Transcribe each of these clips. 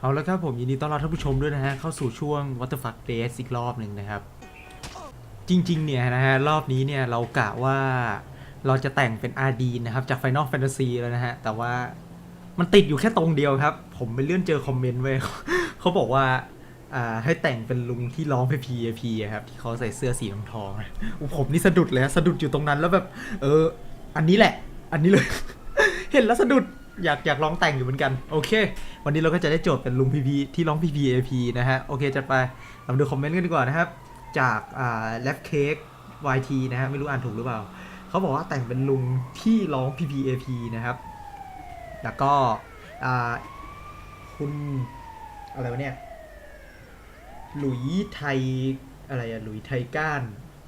เอาแล้วครับผมยินดีต้อนรับท่านผู้ชมด้วยนะฮะ เข้าสู่ช่วง What the fuck Days อีกรอบหนึ่งนะครับ จริง ๆ เนี่ยนะฮะ รอบนี้เนี่ยเรากะว่าเราจะแต่งเป็นอาดีนนะครับ จาก Final Fantasy แล้วนะฮะ แต่ว่ามันติดอยู่แค่ตรงเดียวครับ ผมไปเลื่อนเจอคอมเมนต์ไว้เขาบอกว่าให้แต่งเป็นลุงที่ร้องเพลง PAP อะครับ ที่เขาใส่เสื้อสีทองทองๆอะโอ้ผมนี่สะดุดเลยสะดุดอยู่ตรงนั้นแล้วแบบ เออ อันนี้แหละ อันนี้เลย เห็นแล้วสะดุด อยากอยากลองแต่งอยู่เหมือนกัน โอเค วันนี้เราก็จะได้โจทย์เป็นลุงพีพีที่ร้อง PPAP นะฮะ โอเคจัดไปเราดูคอมเมนต์กันดีกว่านะครับ จากอ่า Left Cake YT นะฮะ ไม่รู้อ่านถูกหรือเปล่า เขาบอกว่าแต่งเป็นลุงที่ร้อง PPAP นะครับ แล้วก็อ่าคุณอะไรวะเนี่ย หลุยไทยอะไรอะหลุยไทยก้าน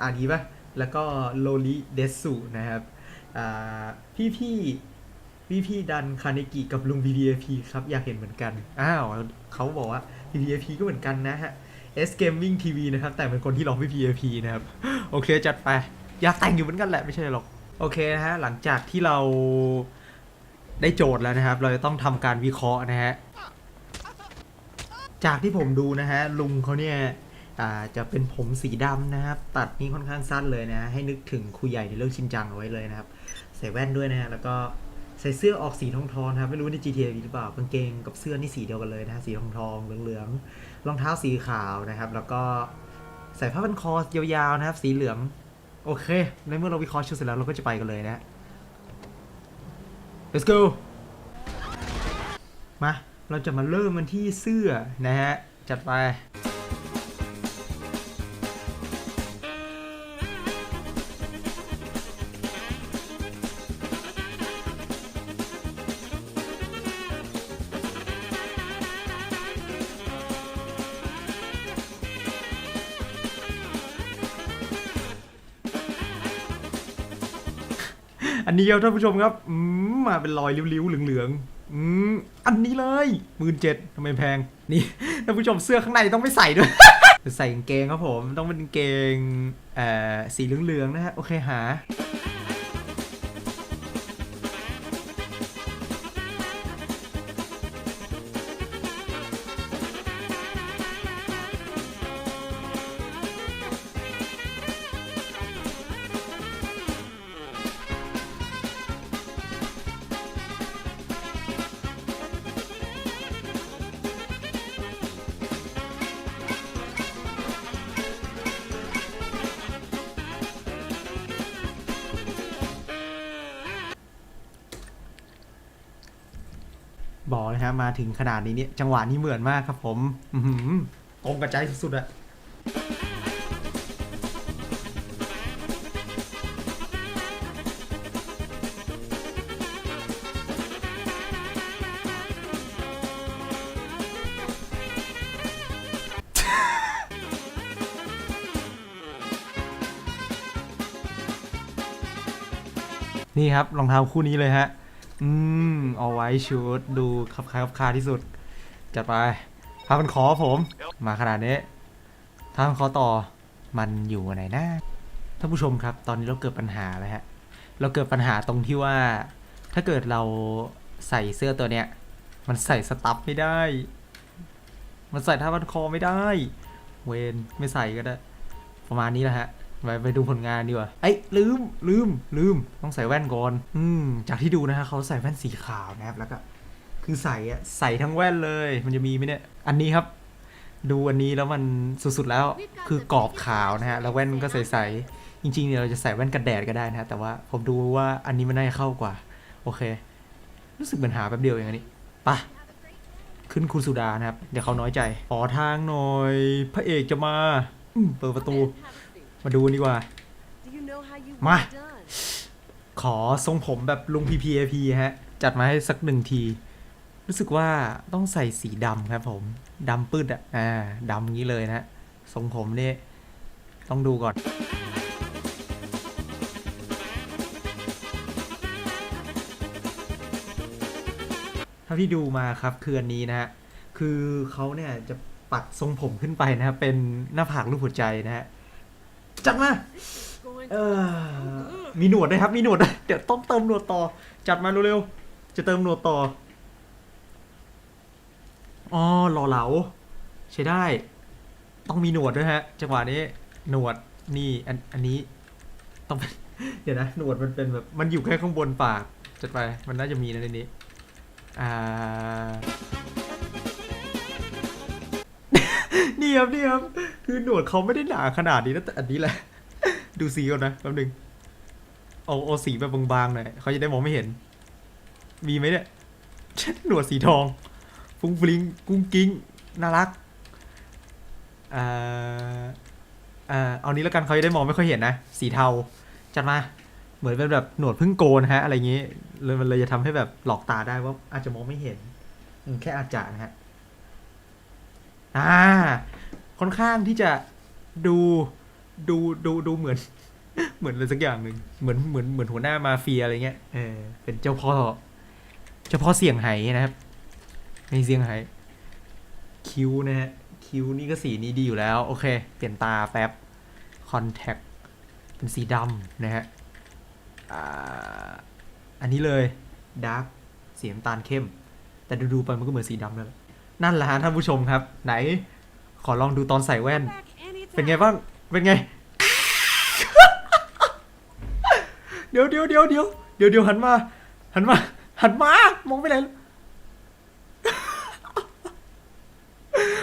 อ่านงี้ปะแล้วก็โลลิเดสุนะครับ อ่าพี่พี่ พี่พี่ดันคาเนกิกับลุง PPAP ครับอยากเห็นเหมือนกัน อ้าวเขาบอกว่า PPAP ก็เหมือนกันนะฮะ S Gaming TV นะครับ แต่เป็นคนที่ร้อง PPAP นะครับ โอเคจัดไป อยากแต่งอยู่เหมือนกันแหละไม่ใช่หรอก โอเคนะฮะ หลังจากที่เราได้โจทย์แล้วนะครับ เราจะต้องทำการวิเคราะห์นะฮะ จากที่ผมดูนะฮะ ลุงเขาเนี่ยอาจะเป็นผมสีดำนะครับ ตัดนี่ค่อนข้างสั้นเลยนะ ให้นึกถึงครูใหญ่ในเรื่องชินจังเอาไว้เลยนะครับ ใส่แว่นด้วยนะฮะแล้วก็ ใส่เสื้อออกสีทองทองนะครับไม่รู้ใน GTA มีหรือเปล่ากางเกงกับเสื้อนี่สีเดียวกันเลยนะฮะสีทองทองเหลืองๆรองเท้าสีขาวนะครับ แล้วก็ใส่ผ้าพันคอยาวๆนะครับ สีเหลืองโอเค ในเมื่อเราวิเคราะห์ชุดเสร็จแล้วเราก็จะไปกันเลยนะ let's go มา เราจะมาเริ่มมันที่เสื้อนะฮะ จัดไป อันนี้ครับท่านผู้ชมครับอืมมาเป็นรอยริ้วๆเหลืองๆอืมอันนี้เลยหมื่นเจ็ดทำไมแพง นี่ท่านผู้ชมเสื้อข้างในต้องไม่ใส่ด้วยใส่กางเกงครับผม ต้องเป็นกางเกงเอ่อสีเหลืองๆนะฮะโอเคหา บอกเลยครับมาถึงขนาดนี้เนี่ยจังหวะนี้เหมือนมากครับผมอือหือตรงกระจายสุดๆอะนี่ครับรองเท้าคู่นี้เลยฮะ อืม เอาไว้ชุดดูคับคายคับคาที่สุด จัดไปพาพันคอผม มาขนาดนี้ถ้าพันคอต่อมันอยู่ไหนนะท่านผู้ชมครับ ตอนนี้เราเกิดปัญหาแล้วฮะ เราเกิดปัญหาตรงที่ว่า ถ้าเกิดเราใส่เสื้อตัวเนี้ย มันใส่สตั๊ฟไม่ได้ มันใส่ท่าพันคอไม่ได้ เวนไม่ใส่ก็ได้ ประมาณนี้แหละฮะ ไปไปดูผลงานดีกว่าเอ้ยลืมลืมลืมต้องใส่แว่นก่อน อืมจากที่ดูนะฮะเขาใส่แว่นสีขาวนะครับแล้วก็คือใส่อะใส่ทั้งแว่นเลย มันจะมีไหมเนี่ย อันนี้ครับ ดูอันนี้แล้วมันสุดๆแล้วคือกรอบขาวนะฮะแล้วแว่นก็ใสๆจริงๆเนี่ยเราจะใส่แว่นกันแดดก็ได้นะฮะแต่ว่าผมดูว่าอันนี้มันน่าจะเข้ากว่า โอเค รู้สึกเหมือนหาแป๊บเดียวเองอันนี้ปะขึ้นคุณสุดานะครับ เดี๋ยวเขาน้อยใจขอทางหน่อย พระเอกจะมาเปิดประตู มาดูดีกว่า มา ขอทรงผมแบบลุง PPAP ฮะ จัดมาให้สักหนึ่งที รู้สึกว่าต้องใส่สีดำครับผมดำปื้ดอะ อ่าดำงี้เลยนะฮะทรงผมนี่ต้องดูก่อนเท่าที่ดูมาครับคืออันนี้นะฮะ คือเขาเนี่ยจะปัดทรงผมขึ้นไปนะครับเป็นหน้าผากรูปหัวใจนะฮะ จัดมาเออมีหนวดด้วยครับ มีหนวดด้วยเดี๋ยวต้องเติมหนวดต่อ จัดมาเร็วๆจะเติมหนวดต่ออ๋อหล่อเหลาใช้ได้ ต้องมีหนวดด้วยฮะ จังหวะนี้หนวดนี่อันอันนี้ต้องเดี๋ยวนะหนวดมันเป็นแบบมันอยู่แค่ข้างบนปากจัดไปมันน่าจะมีนะในนี้อ่า นี่ครับนี่ครับ คือหนวดเขาไม่ได้หนาขนาดนี้นะแต่อันนี้แหละ ดูสีก่อนนะแป๊บนึงเอาเอาสีแบบบางๆหน่อยเขาจะได้มองไม่เห็น มีไหมเนี่ยหนวดสีทองฟุ้งฟลิงกุ้งกิ้งน่ารักอ่าอ่าเอานี้แล้วกันเขาจะได้มองไม่ค่อยเห็นนะสีเทาจัดมาเหมือนเป็นแบบหนวดพึ่งโกนฮะ อะไรอย่างงี้เลยมันเลยจะทำให้แบบหลอกตาได้ว่าอาจจะมองไม่เห็นแค่อาจจะนะฮะ อ่าค่อนข้างที่จะดูดูดูดูเหมือน เหมือนอะไรสักอย่างหนึ่งเหมือนเหมือนเหมือนหัวหน้ามาเฟียอะไรเงี้ยเออเป็นเจ้าพ่อ เจ้าพ่อเสี่ยงไฮ้นะครับในเสี่ยงไฮ้คิ้วนะฮะคิ้วนี่ก็สีนี้ดีอยู่แล้ว โอเค เปลี่ยนตาแป๊บคอนแทคเป็นสีดำนะฮะอันนี้เลยดาร์กสีน้ำตาลเข้ม แต่ดูๆไปมันก็เหมือนสีดำแล้ว นั่นแหละฮะท่านผู้ชมครับ ไหน ขอลองดูตอนใส่แว่น เป็นไงบ้าง เป็นไง เดี๋ยวเดี๋ยวเดี๋ยวเดี๋ยวเดี๋ยวเดี๋ยวหันมา หันมา หันมามองไปไหน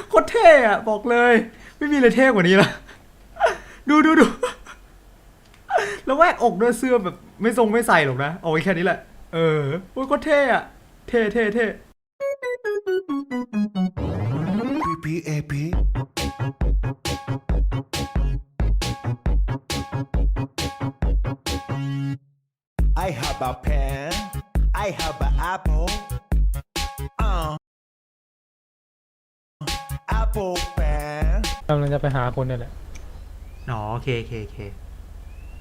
โคตรเท่อะบอกเลย ไม่มีอะไรเท่กว่านี้ละดูดูดูแล้วแวกอกด้วยเสื้อแบบ ไม่ทรงไม่ใส่หรอกนะเอาไว้แค่นี้แหละ เออโอ้ยโคตรเท่อะเท่เท่เท่ PPAP. I have a pen. I have an apple. Uh. Apple pen. กำลังจะไปหาคนเนี่ยแหละ อ๋อโอเคโอเคโอเค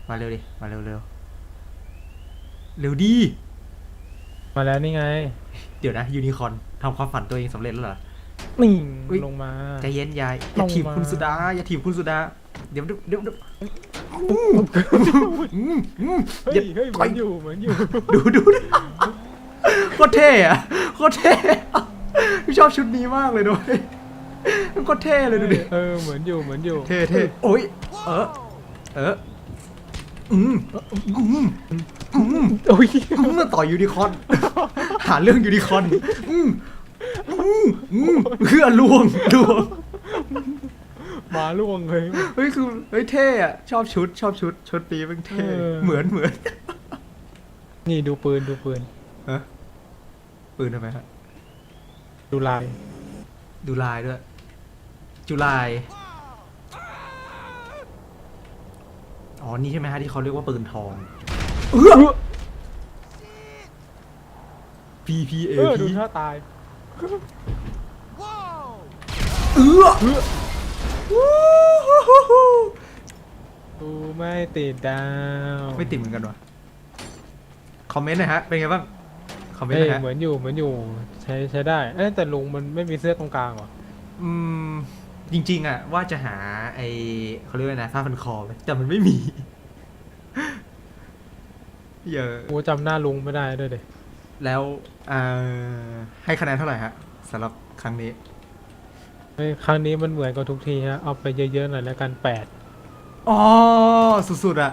มาเร็วดิ มาเร็วเร็วเร็วดี มาแล้วนี่ไง เดี๋ยวนะยูนิคอร์นทำความฝันตัวเองสำเร็จแล้วเหรอ นี่อุ๊ย ลงมา ใจเย็นยายอย่าลงถีบมาคุณสุดาอย่าถีบคุณสุดา เดี๋ยวเดี๋ยวเดี๋ยวเดี๋ยวอืมอืมอืมเฮ้ยอย่าเฮ้ยเหมือนอยู่เหมือนอยู่ ดูดูดูโคตรเท่อะโคตรเท่อะพี่ชอบชุดนี้มากเลยด้วยโคตรเท่เลยดูดิ เออเหมือนอยู่เหมือนอยู่เท่เท่โอ้ย เออ เออ อืม อืม อืมโอ้ยอืมต่อยยูนิคอร์น หาเรื่องยูนิคอร์น อืม อืมอืมเพื่อลวงลวงมาล่วงเลย เฮ้ยคือเฮ้ยเท่อะชอบชุด ชอบชุดชุดนี้มันเท่เออ เหมือนเหมือนนี่ดูปืนดูปืน ฮะปืนทำไมฮะดูลายดูลายด้วย จุลาย อ๋อ นี่ใช่ไหมฮะที่เขาเรียกว่าปืนทองเออ P P A เออ P ดูท่าตาย เออวู้ฮู้ฮู้ฮู้ดูไม่ติดดาวไม่ติดเหมือนกันวะคอมเมนต์หน่อยฮะ เป็นไงบ้าง คอมเมนต์เอ้ยน่อยฮะ เหมือนอยู่เหมือนอยู่ใช้ใช้ได้ เอ้ยแต่ลุงมันไม่มีเสื้อตรงกลางว่ะอืม จริง ๆ อะ ว่าจะหาไอเขาเรียกว่าไงนะผ้าพันคอไปแต่มันไม่มีอย่ากูจำหน้าลุงไม่ได้ด้วยเด็ แล้วเอ่อให้คะแนนเท่าไหร่ฮะสำหรับครั้งนี้ เฮ้ยครั้งนี้มันเหมือนกับทุกทีฮะ เอาไปเยอะๆหน่อยแล้วกันแปดอ๋อ สุดๆอะ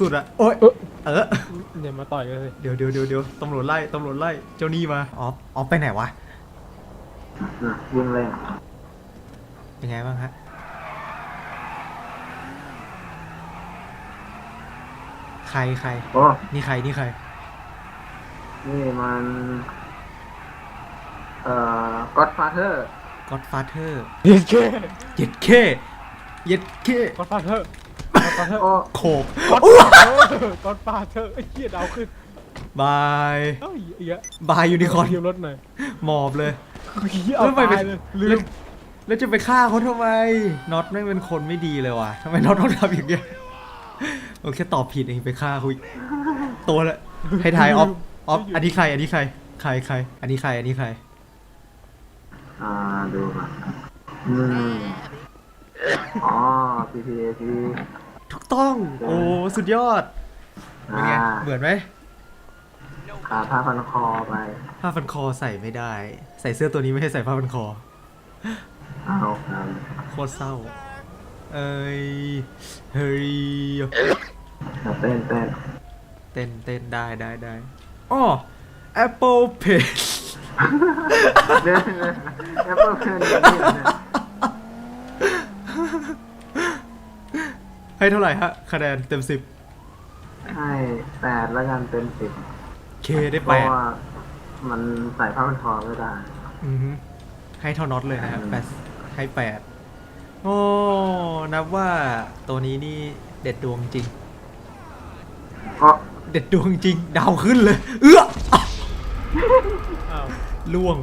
สุดๆอะโอ้ยเออเออ อย่ามาต่อยกันเลยเดี๋ยวเดี๋ยวเดี๋ยวเดี๋ยวตำรวจไล่ตำรวจไล่เจ้าหนี้มาอ๋ออ๋อไปไหนวะยิงเลยเป็นไงบ้างฮะ ใครใคร โอ้นี่ใครนี่ใคร นี่มัน เอ่อ Godfather Godfather เย็ดแค่เย็ดเคเย็ดเคกอดฟาเธอร์กอดฟาเธอร์โอ้โขกกอดฟาเธอร์กอดฟาเธอร์ไอ้เหี้ยดาวขึ้นบายเอ้าไอ้เหี้ยบายยูนิคอร์นยืมรถหน่อยหมอบเลย เหี้ยเอาแล้วทำไมตายเป็นเลยลืแล้วมแล้วจะไปฆ่าเขาทำไมน็อตไม่งเป็นคนไม่ดีเลยว่ะทำไมน็อตต้องทำอย่างเงี้ยโอเคตอบผิดเองไปฆ่าเขาอีกตัวละให้ทายออฟ ออฟอันนี้ใคร อันนี้ใคร ใครใคร อันนี้ใคร อันนี้ใคร อ่าดูมาอืมอ๋อ PPAP ถูกต้อง โอ้ สุดยอดเป็นอ่าไงเหมือนไหมขาผ้าพันคอไป ผ้าพันคอใส่ไม่ได้ ใส่เสื้อตัวนี้ไม่ให้ใส่ผ้าพันคอ เอาครับโคตรเศร้า เอ้ย เฮ้ย เต้นเต้นเต้นเต้นได้ได้ได้ อ้อ Apple Pay เดินเลยแอปเปิลเพนนี่นะให้เท่าไหร่ฮะ คะแนนเต็มสิบให้แปดแล้วกันเป็นสิบเคได้เพแปราะดว่ามันใส่ผ้าพันคอไม่ได้ อือฮึให้เท่าน็อตเลยนะครับแปดให้แปดโอ้นับว่าตัวนี้นี่เด็ดดวงจริงเพราะ เด็ดดวงจริงดาวขึ้นเลย เอื้ออ้าวล่วง